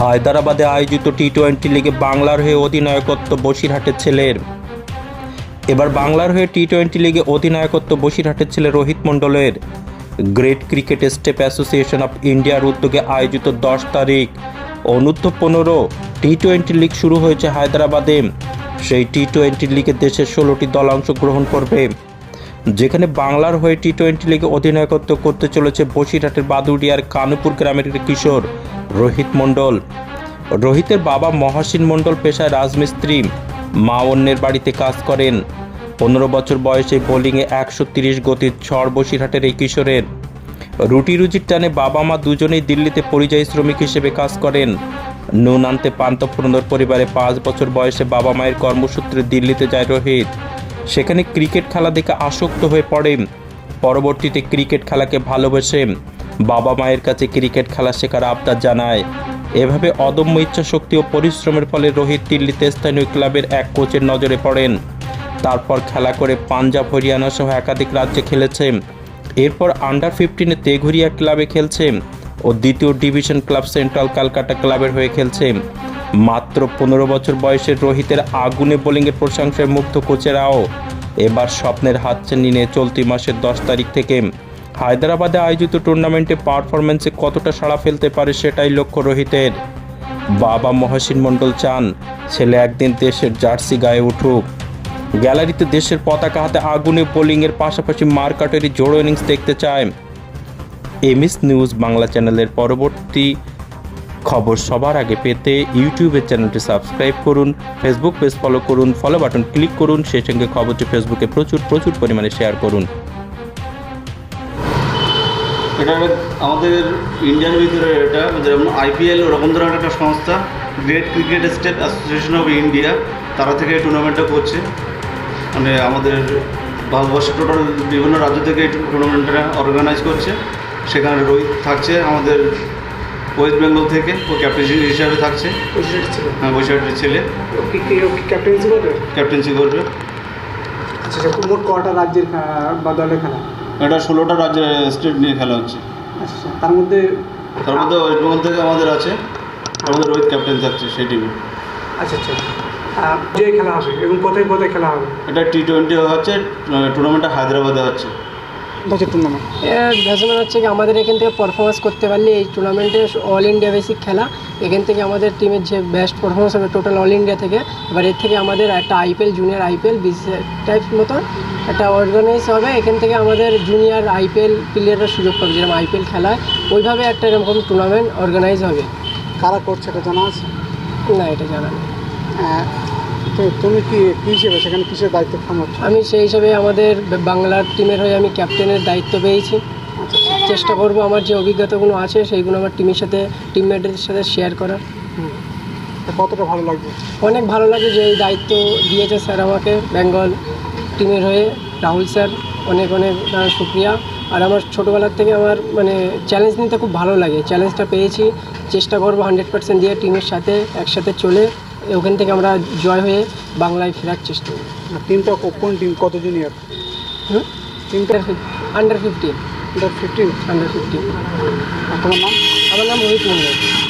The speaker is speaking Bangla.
হায়দ্রাবাদে আয়োজিত টি টোয়েন্টি লিগে বাংলার হয়ে অধিনায়কত্ব বসিরহাটের ছেলের। এবার বাংলার হয়ে টি টোয়েন্টি লিগে অধিনায়কত্ব বসিরহাটের ছেলে রোহিত মণ্ডলের। Great cricket state association of ইন্ডিয়ার উদ্যোগে আয়োজিত দশ তারিখ, অনূর্ধ্ব পনেরো টি টোয়েন্টি লিগ শুরু হয়েছে হায়দ্রাবাদে। সেই টি টোয়েন্টি লিগে দেশের ষোলোটি দল অংশগ্রহণ করবে। যেখানে বাংলার হয়ে টি টোয়েন্টি লিগে অধিনায়কত্ব করতে চলেছে বসিরহাটের বাদুড়িয়ার কানুপুর গ্রামের কিশোর, রোহিত মণ্ডল। রোহিতের বাবা মহাসিন মণ্ডল পেশায় রাজমিস্ত্রি, মা অন্যের বাড়িতে কাজ করেন। পনেরো বছর বয়সে বোলিংয়ে একশো তিরিশ গতির ছড় বসিরহাটের এই কিশোরের। রুটি রুজির টানে বাবা মা দুজনেই দিল্লিতে পরিযায়ী শ্রমিক হিসেবে কাজ করেন। নুন আনতে পান্ত পরিবারে পাঁচ বছর বয়সে বাবা মায়ের কর্মসূত্রে দিল্লিতে যায় রোহিত। সেখানে ক্রিকেট খেলা দেখে আসক্ত হয়ে পড়ে। পরবর্তীতে ক্রিকেট খেলাকে ভালোবেসে বাবা মায়ের কাছে ক্রিকেট খেলা শেখার আবদার জানায়। এভাবে অদম্য ইচ্ছা শক্তি ও পরিশ্রমের ফলে রোহিত দিল্লিতে স্থানীয় ক্লাবের এক কোচের নজরে পড়েন। তারপর খেলা করে পাঞ্জাব, হরিয়ানা সহ একাধিক রাজ্যে খেলেছে। এরপর আন্ডার ফিফটিনে তেঘুরিয়া ক্লাবে খেলছে ও দ্বিতীয় ডিভিশন ক্লাব সেন্ট্রাল ক্যালকাটা ক্লাবের হয়ে খেলছে। মাত্র পনেরো বছর বয়সের রোহিতের আগুনে বোলিংয়ের প্রশংসায় মুগ্ধ কোচেরাও এবার স্বপ্নের হাতছানি নিয়ে চলতি মাসের দশ তারিখ থেকে। হায়দ্রাবাদে আয়োজিত টুর্নামেন্টে পারফরমেন্সে কতটা সাড়া ফেলতে পারে সেটাই লক্ষ্য রোহিতের। বাবা মহসিন মণ্ডল চান ছেলে একদিন দেশের জার্সি গায়ে উঠুক। গ্যালারিতে দেশের পতাকা হাতে আগুনে বোলিংয়ের পাশাপাশি মার্কাটেরই জোড়ো ইনিংস দেখতে চায়। এমএস নিউজ বাংলা চ্যানেলের পরবর্তী খবর সবার আগে পেতে ইউটিউবের চ্যানেলটি সাবস্ক্রাইব করুন ফেসবুক পেজ ফলো করুন ফলো বাটন ক্লিক করুন, সেই সঙ্গে খবরটি ফেসবুকে প্রচুর প্রচুর পরিমাণে শেয়ার করুন। এটা আমাদের ইন্ডিয়ার ভিতরে এটা যেমন আইপিএল ওরকম ধরনের একটা সংস্থা great cricket state association of India তারা থেকে এই টুর্নামেন্টটা করছে। মানে আমাদের ভারতবর্ষের টোটাল বিভিন্ন রাজ্য থেকে এই টুর্নামেন্টটা অর্গানাইজ করছে। সেখানে রোহিত থাকছে, আমাদের ওয়েস্ট বেঙ্গল থেকে ও ক্যাপ্টেন হিসাবে থাকছে। হ্যাঁ বৈশাখের ছেলে। ক্যাপ্টেন্সি করবে? ক্যাপ্টেন্সি করবে। আচ্ছা আচ্ছা মোট কটা রাজ্যের বা দলের খেলা? এটা ষোলোটা রাজ্যের স্টেট নিয়ে খেলা হচ্ছে। আচ্ছা আচ্ছা তার মধ্যে তার মধ্যে ওয়েস্ট বেঙ্গল থেকে আমাদের আছে। আমাদের রোহিত ক্যাপ্টেন থাকছে সেই টিমে আচ্ছা আচ্ছা আহ, যে খেলা হবে এবং কোথায় কোথায় খেলা হবে? এটা টি টোয়েন্টি হচ্ছে টুর্নামেন্টটা হায়দ্রাবাদে হচ্ছে। হচ্ছে টুর্নামেন্ট ব্যাটসম্যান হচ্ছে কি আমাদের এখান থেকে পারফরমেন্স করতে পারলে এই টুর্নামেন্টে অল ইন্ডিয়া বেসিক খেলা। এখান থেকে আমাদের টিমের যে বেস্ট পারফরমেন্স হবে টোটাল অল ইন্ডিয়া থেকে। এবার এর থেকে আমাদের একটা IPL junior IPL BCS type মতন একটা অর্গানাইজ হবে। এখান থেকে আমাদের জুনিয়র আইপিএল প্লেয়াররা সুযোগ পাবে যেরকম আইপিএল খেলায়। ওইভাবে একটা এরকম টুর্নামেন্ট অর্গানাইজ হবে। কারা করছে এটা জানা আছে? না এটা জানা নেই। তো তুমি কি কী হিসেবে সেখানে কিসের দায়িত্ব সামলাচ্ছ আমি সেই হিসাবে আমাদের বাংলার টিমের হয়ে আমি ক্যাপ্টেনের দায়িত্ব পেয়েছি। চেষ্টা করব আমার যে অভিজ্ঞতাগুলো আছে সেইগুলো আমার টিমের সাথে টিমমেটদের সাথে শেয়ার করার। কতটা ভালো লাগবে অনেক ভালো লাগে যে এই দায়িত্ব দিয়েছে স্যার আমাকে বেঙ্গল টিমের হয়ে রাহুল স্যার অনেক অনেক শুক্রিয়া। আর আমার ছোটোবেলার থেকে আমার মানে চ্যালেঞ্জ নিতে খুব ভালো লাগে। চ্যালেঞ্জটা পেয়েছি। চেষ্টা করব হান্ড্রেড পার্সেন্ট দিয়ে টিমের সাথে একসাথে চলে। ওখান থেকে আমরা জয় হয়ে বাংলায় ফেরার চেষ্টা করি। টিমটা কোন টিম কত জুনিয়র হুম? টিমটা under fifteen under fifteen under fifteen তোমার নাম? আমার নাম রোহিত মন্ডল